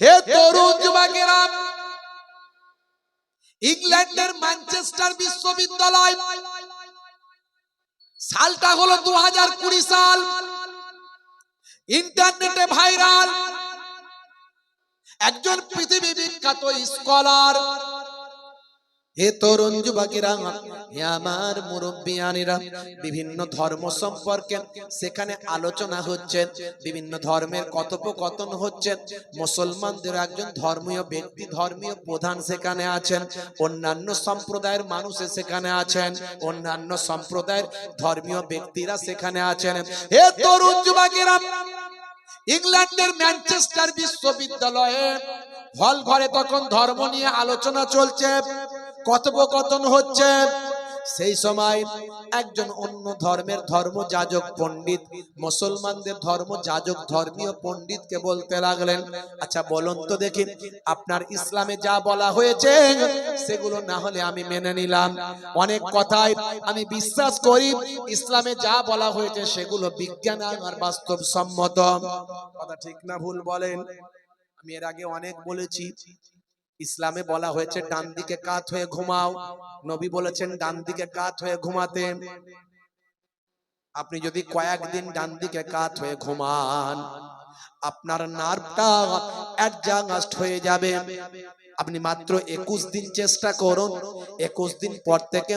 হে তরুণ যুবকেরা, ইংল্যান্ডের ম্যানচেস্টার বিশ্ববিদ্যালয় সালটা হলো দু হাজার কুড়ি সাল। ইন্টারনেটে ভাইরাল। একজন পৃথিবী বিখ্যাত স্কলার। হে তরুণ যুবকেরা, হে আমার মুরব্বিয়ানিরা, বিভিন্ন ধর্ম সম্পর্কে সেখানে আলোচনা হচ্ছে, বিভিন্ন ধর্মের কথোপকথন হচ্ছে, মুসলমানদের একজন ধর্মীয় ব্যক্তি, ধর্মীয় প্রধান সেখানে আছেন, অন্যান্য সম্প্রদায়ের মানুষ সেখানে আছেন, অন্যান্য সম্প্রদায়ের ধর্মীয় ব্যক্তিরা সেখানে আছেন। হে তরুণ যুবকেরা, ইংল্যান্ডের ম্যানচেস্টার বিশ্ববিদ্যালয়ে হল ঘরে তখন ধর্ম নিয়ে আলোচনা চলছে। কথোপকথন হচ্ছে, সেই সময় একজন অন্য ধর্মের ধর্ম যাজক পণ্ডিত, মুসলমানদের ধর্ম যাজক ধর্মীয় পণ্ডিতকে বলতে লাগলেন আচ্ছা বলুন তো দেখি, আপনার ইসলামে যা বলা হয়েছে, সেগুলো না হলে আমি মেনে নিলাম। অনেক কথাই আমি বিশ্বাস করি, ইসলামে যা বলা হয়েছে, সেগুলো বিজ্ঞান আর বাস্তব সম্মত কথা ঠিক না, ভুল বলেন। আমি এর আগে অনেক বলেছি ইসলামে বলা হয়েছে ডান দিকে কাত হয়ে ঘুমাও। নবী বলেছেন ডান দিকে কাত হয়ে ঘুমাতে। আপনি যদি কয়েকদিন ডান দিকে কাত হয়ে ঘুমান আপনার নার্ভটা অ্যাডজাস্ট হয়ে যাবে। আপনি মাত্র একুশ দিন চেষ্টা করুন। একুশ দিন পর থেকে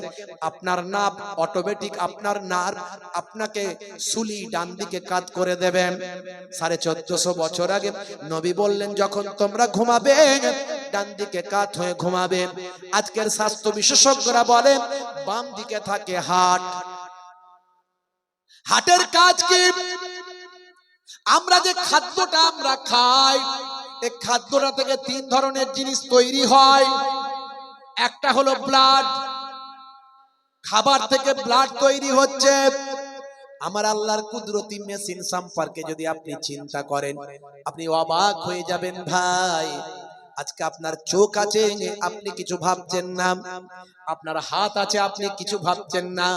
আপনার নার্ভ অটোমেটিক আপনার নার্ভ আপনাকে সুলি ডান দিকে কাত করে দেবেন সাড়ে চোদ্দশো বছর আগে নবী বললেন, যখন তোমরা ঘুমাবে ডান দিকে কাত হয়ে ঘুমাবে। আজকের স্বাস্থ্য বিশেষজ্ঞরা বলেন, বাম দিকে থাকে হাট। হাটের কাজ কি? আমরা যে খাদ্যটা আমরা খাই এই খাদ্যটা থেকে তিন ধরনের জিনিস তৈরি হয়। একটা হলো ব্লাড খাবার থেকে ব্লাড তৈরি হচ্ছে। আমার আল্লাহর কুদরতি মেশিন সম্পর্কে যদি আপনি চিন্তা করেন, আপনি অবাক হয়ে যাবেন ভাই। আজকে আপনার চোখ আছে, আপনি কিছু ভাবছেন না। আপনার হাত আছে, আপনি কিছু ভাবছেন না।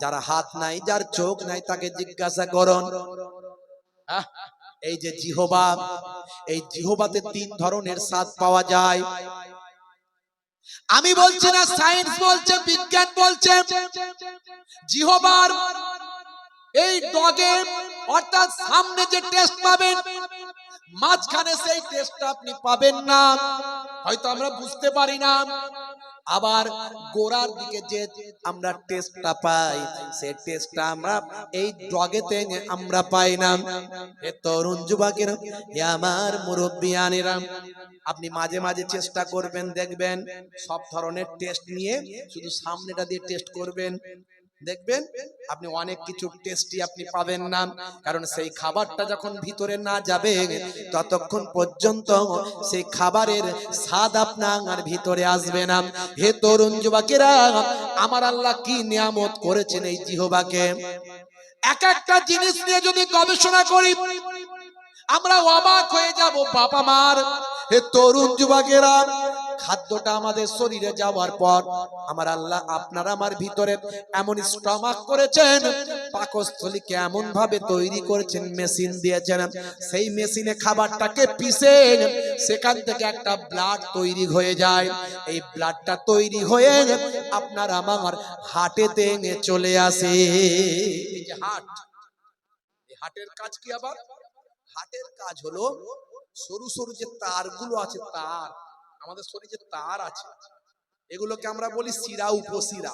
যার হাত নাই, যার চোখ নাই, তাকে জিজ্ঞাসা করুন। এই যে জিহবা, এই জিহবাতে তিন ধরনের স্বাদ পাওয়া যায়। আমি বলছি না সায়েন্স বলছে, বিজ্ঞান বলছে। জিহবার, এই ডগে, অর্থাৎ সামনে যে টেস্ট পাবেন, মাঝখানে সেই টেস্টটা আপনি পাবেন না। হয়তো আমরা বুঝতে পারি না। আবার গোড়ার দিকে যে আমরা টেস্টটা পাই সে টেস্টটা আমরা, এই ডগেতে আমরা পাই না, এ তরুণ যুবকের, এ আমার মুরব্বিয়ানেরা, আপনি মাঝে মাঝে চেষ্টা করবেন, দেখবেন, সব ধরনের টেস্ট নিয়ে শুধু সামনেটা দিয়ে টেস্ট করবেন দেখবেন, আপনি অনেক কিছু টেস্টি আপনি পাবেন না, কারণ সেই খাবারটা যখন ভিতরে না যাবে, ততক্ষণ পর্যন্ত সেই খাবারের স্বাদ আপনার ভিতরে আসবে না। হে তরুণ যুবকেরা, আমার আল্লাহ কি নিয়ামত করেছেন এই জিহবাকে? এক একটা জিনিস নিয়ে যদি গবেষণা করি, আমরা অবাক হয়ে যাব, বাবা মার। হে তরুণ যুবকেরা খাদ্যটা আমাদের শরীরে যাওয়ার পর, আমার আল্লাহ আপনার আমার ভিতরে এমন স্টমাক করেছেন পাকস্থলীকে এমন ভাবে তৈরি করেছেন, মেশিন দিয়েছেন। সেই মেশিনে খাবারটাকে পিষে সেখান থেকে একটা ব্লাড তৈরি হয়ে যায়। এই ব্লাডটা তৈরি হয়ে আপনার আমার হাটেতে চলে আসে। হাট হাটের কাজ কি আবার? হাটের কাজ হলো সরু সরু যে তারগুলো আছে, তার আমাদের শরীরে তার আছে, এগুলোকে আমরা বলি শিরা উপশিরা।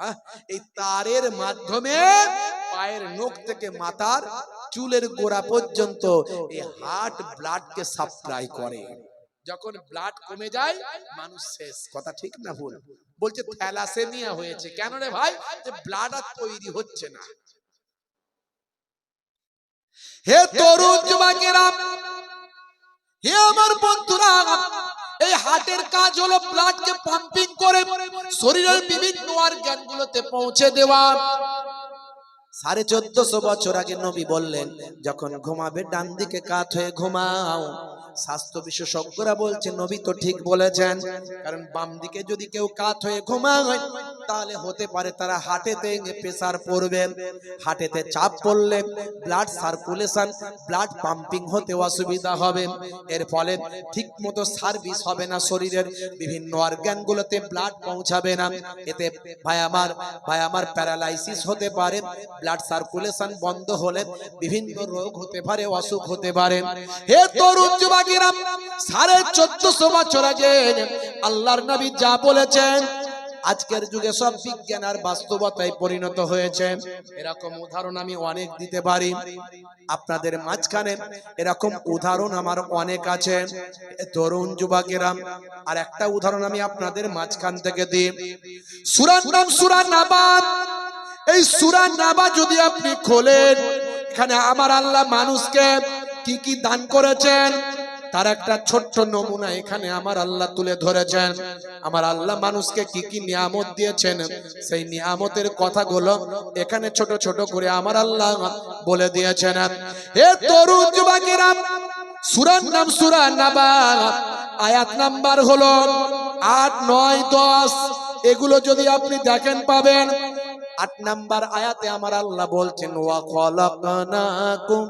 হ্যাঁ? এই তারের মাধ্যমে পায়ের নখ থেকে মাথার চুলের গোড়া পর্যন্ত এই হার্ট ব্লাডকে সাপ্লাই করে। যখন ব্লাড কমে যায়, মানুষ শেষ। কথা ঠিক না ভুল? বলছে, থ্যালাসেমিয়া হয়েছে। কেন রে ভাই? যে ব্লাড আর তৈরি হচ্ছে না। হে তরুণ যুবকেরা, হে আমার বন্ধুরা এই হার্টের কাজ হলো ব্লাডকে পাম্পিং করে শরীরের বিভিন্ন অর্গানগুলোতে পৌঁছে দেওয়া সাড়ে চোদ্দশো বছর আগে নবী বললেন, যখন ঘুমাবে ডান দিকে কাত হয়ে ঘুমাও। স্বাস্থ্য বিশেষজ্ঞরা বলছে, নবী তো ঠিক বলেছেন, কারণ বাম দিকে যদি কেউ কাত হয়ে ঘুমায় তাহলে হতে পারে তারা হার্টেতে প্রেসার পড়বে হাটেতে চাপ পড়লে ব্লাড সার্কুলেশন ব্লাড পাম্পিং হতে অসুবিধা হবে। এর ফলে ঠিক মতো সার্ভিস হবে না শরীরের, বিভিন্ন অর্গানগুলোতে ব্লাড পৌঁছাবে না। এতে ভাই আমার ভাই আমার প্যারালাইসিস হতে পারে ব্লাড সার্কুলেশন বন্ধ হলে বিভিন্ন রোগ হতে পারে, অসুখ হতে পারে। হে তরুণ যুবকেরা, সাড়ে চোদ্দশো বছর আগে আল্লাহর নবী যা বলেছেন আজকের যুগে সব বিজ্ঞান আর বাস্তবতায় পরিণত হয়েছে। এরকম উদাহরণ আমি অনেক দিতে পারি। আপনাদের মাঝখানে এরকম উদাহরণ আমার অনেক আছে। তরুণ যুবকেরা, আর একটা উদাহরণ আমি আপনাদের মাঝখান থেকে দিই। সুরার নাম সুরা নাবাদ এই সুরা নাবা যদি আপনি খোলেন, এখানে আমার আল্লাহ মানুষকে কি কি দান করেছেন? তার একটা ছোট্ট নমুনা এখানে আমার আল্লাহ তুলে ধরেছেন। আমার আল্লাহ মানুষকে কি কি নিয়ামত দিয়েছেন, সেই নিয়ামতের কথাগুলো এখানে ছোট ছোট করে আমার আল্লাহ বলে দিয়েছেন। হে তরুণ যুবকেরা, সুরার নাম সুরা নাবা, আয়াত নাম্বার হলো আট, নয়, দশ। এগুলো যদি আপনি দেখেন, পাবেন। আট নাম্বার আয়াতে আমার আল্লাহ বলছেন, ওয়া খলাকনাকুম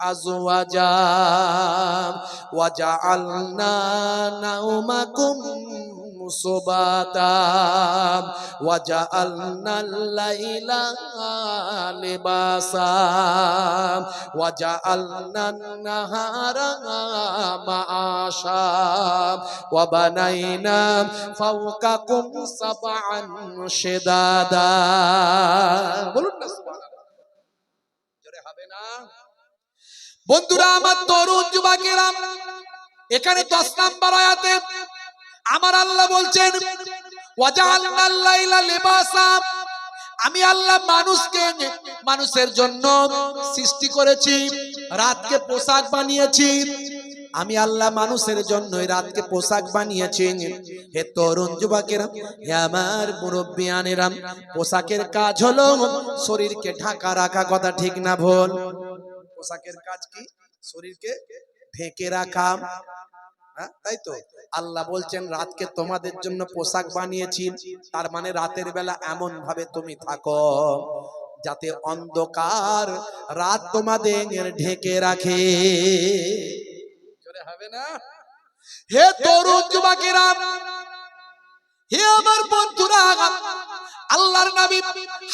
আজওয়াজা ওয়া জাআলনা নাওমাকুম সুবাতা ওয়া জাআলনা লাইলা লিবাসা ওয়া জাআলনা নাহারা মাআশা ওয়া বানাইনা ফাওকাকুম সাবআন শিদাদা বলুন না সুবহানাল্লাহ জোরে হবে না বন্ধুরা, আমার তরুণ যুবকেরা, এখানে দশ নাম্বার আয়াতে আমার আল্লাহ বলছেন আমি আল্লাহ মানুষকে, মানুষের জন্য সৃষ্টি করেছি, রাতকে পোশাক বানিয়েছি। আমি আল্লাহ মানুষের জন্য রাতকে পোশাক বানিয়েছি। হে তরুণ যুবকেরা, হে আমার মুরব্বিয়ানেরা, পোশাকের কাজ হলো শরীরকে ঢাকা রাখা, কথা ঠিক না ভুল। পোশাকের কাজ কি? শরীরকে ঢেকে রাখা। হ্যাঁ, তাই তো? আল্লাহ বলছেন রাতকে তোমাদের জন্য পোশাক বানিয়েছি। তার মানে রাতের বেলা এমন ভাবে তুমি থাকো যাতে অন্ধকার রাত তোমাদের ঢেকে রাখে। হবে না? হে যুবকেরা হে আমার বন্ধুরা আল্লাহর নবী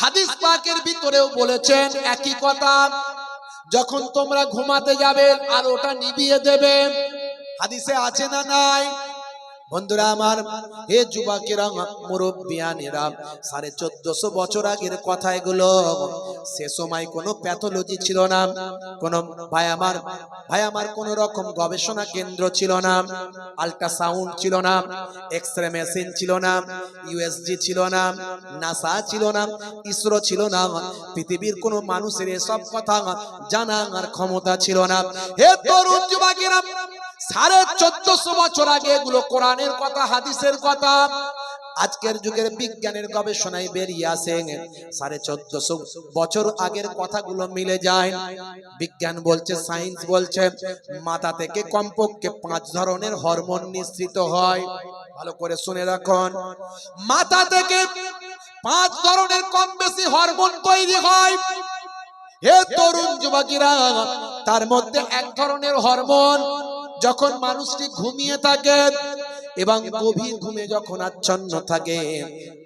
হাদিস পাকের ভিতরেও বলেছেন একই কথা। যখন তোমরা ঘুমাতে যাবে আর ওটা নিবিয়ে দেবে হাদিসে আছে না নাই? বন্ধুরা আমার, হে যুবকেরা, মুরব্বিয়ানেরা, সাড়ে চোদ্দশো বছর আগের কথা এগুলো। সে সময় কোনো প্যাথোলজি ছিল না, কোনো ভাই আমার ভাই আমার কোন রকম গবেষণা কেন্দ্র ছিল না, আল্ট্রাসাউন্ড ছিল না এক্স রে মেশিন ছিল না, ইউএসজি ছিল না, নাসা ছিল না, ইসরো ছিল না, পৃথিবীর কোনো মানুষের এসব কথা জানা আর ক্ষমতা ছিল না। হে তরুণ যুবকেরা সাড়ে চোদ্দশো বছর আগে এগুলো কোরআনের কথা, হাদিসের কথা, আজকের যুগের বিজ্ঞানের গবেষণায় বেরিয়ে আসে। সাড়ে চোদ্দশো বছর আগের কথাগুলো মিলে যায়। বিজ্ঞান বলছে, সায়েন্স বলছে, মাথা থেকে কমপক্ষে পাঁচ ধরনের হরমোন নিঃসৃত হয়। ভালো করে শুনে রাখুন। মাথা থেকে পাঁচ ধরনের কম বেশি হরমোন তৈরি হয়। হে তরুণ যুবকেরা, তার মধ্যে এক ধরনের হরমোন যখন মানুষটি ঘুমিয়ে থাকে এবং গভীর ঘুমে যখন আচ্ছন্ন থাকে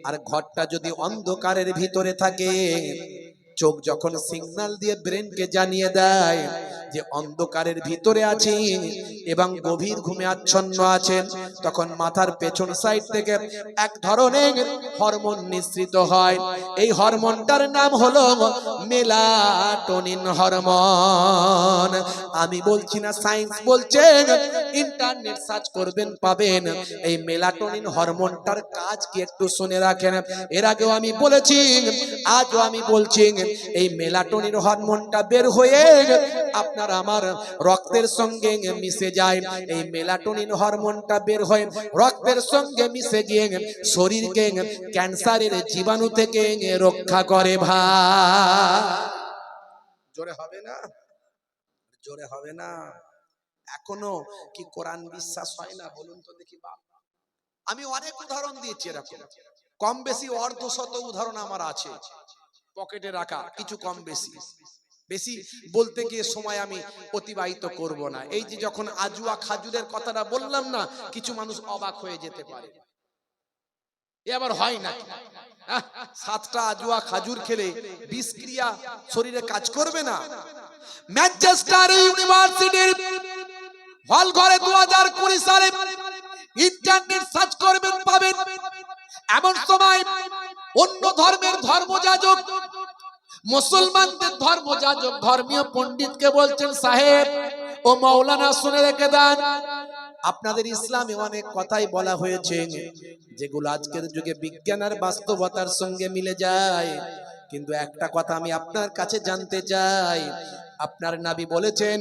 আর ঘরটা যদি অন্ধকারের ভিতরে থাকে চোখ যখন সিগন্যাল দিয়ে ব্রেনকে জানিয়ে দেয় যে অন্ধকারের ভিতরে আছি এবং গভীর ঘুমে আচ্ছন্ন আছেন, তখন মাথার পেছন সাইড থেকে এক ধরনের হরমোন নিঃসৃত হয়। এই হরমোনটার নাম হলো মেলাটোনিন হরমোন আমি বলছি না সায়েন্স বলছেন ইন্টারনেট সার্চ করবেন, পাবেন। এই মেলাটোনিন হরমোনটার কাজ কি একটু শুনে রাখেন? এর আগেও আমি বলেছি, আজও আমি বলছি এই মেলাটোনিন হরমোনটা বের হয়ে আপনার আমার রক্তের সঙ্গে মিশে যায়। এই মেলাটোনিন হরমোনটা বের হয়ে রক্তের সঙ্গে মিশে গিয়ে শরীরকে ক্যান্সারের জীবাণু থেকে রক্ষা করে ভাই। জোরে হবে না? জোরে হবে না? এখনও কি কোরআন বিশ্বাস হয় না? বলুন তো দেখি বাপ। আমি অনেক উদাহরণ দিয়েছি এরকম। কম বেশি অর্ধ শত উদাহরণ আমার আছে। পকেটে রাখা কিছু কম বেশি। বেশি। বলতে গিয়ে সময় আমি অতিবাহিত করব না। এই যে যখন আজুয়া খাজুরের কথাটা বললাম না কিছু মানুষ অবাক হয়ে যেতে পারে। এ আবার হয় না? সাতটা আজুয়া খাজুর খেলে বিষক্রিয়া শরীরে কাজ করবে না? ম্যানচেস্টার ইউনিভার্সিটির হল ঘরে দু হাজার কুড়ি সালে ইন্টারনেট সার্চ করবেন পাবেন এমন সময় অন্য ধর্মের ধর্মযাজক, মুসলমানদের ধর্মযাজক, ধর্মীয় পণ্ডিতকে বলছেন, সাহেব, ও মৌলানা শুনে রেখে দেন। আপনাদের ইসলামে অনেক কথাই বলা হয়েছে, যেগুলো আজকের যুগে বিজ্ঞান আর বাস্তবতার সঙ্গে মিলে যায়। কিন্তু একটা কথা আমি আপনার কাছে জানতে চাই আপনার নাবি বলেছেন,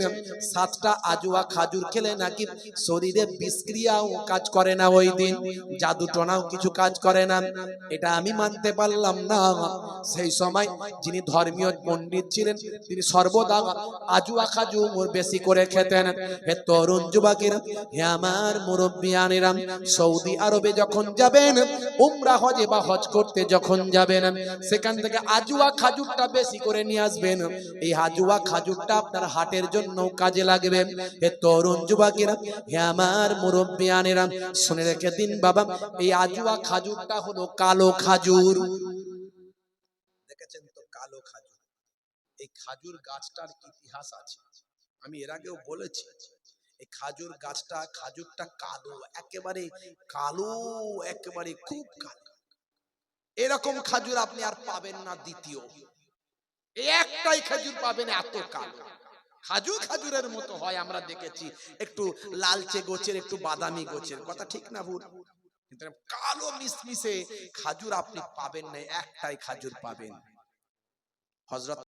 সাতটা আজুয়া খাজুর খেলে নাকি শরীরে বিষক্রিয়াও কাজ করে না ওই দিন, জাদু টনাও কিছু কাজ করে না। এটা আমি মানতে পারলাম না। সেই সময় যিনি ধর্মীয় পণ্ডিত ছিলেন, তিনি সর্বদা আজুয়া খাজুর বেশি করে খেতেন। হে তরুণ যুবকেরা, হে আমার মুরব্বিয়ানেরা, সৌদি আরবে যখন যাবেন, উমরা হজে বা হজ করতে যখন যাবেন, সেখান থেকে আজুয়া খাজুরটা বেশি করে নিয়ে আসবেন। এই আজুয়া খাজুরটা আপনার হাটের জন্য কাজে লাগবে। হে তরুণ যুবকেরা, হে আমার মুরব্বিয়ানেরা, শুনে রেখে দিন বাবা, এই আজুয়া খাজুরটা হলো কালো খাজুর। দেখেছেন তো কালো খাজুর? এই খাজুর গাছটার ইতিহাস আছে। আমি এর আগেও বলেছি, এই খাজুর গাছটা, খাজুরটা কালো, একেবারে কালো, একেবারে খুব কালো। এরকম খাজুর আপনি আর পাবেন না দ্বিতীয়। একটাই খেজুর পাবেন এত কাল। খাজুর খাজুরের মতো হয় আমরা দেখেছি। একটু লালচে গোছের, একটু বাদামি গোছের। কথা ঠিক না ভুল? কালো মিশমিশে খাজুর আপনি পাবেন না, একটাই খাজুর পাবেন। হজরত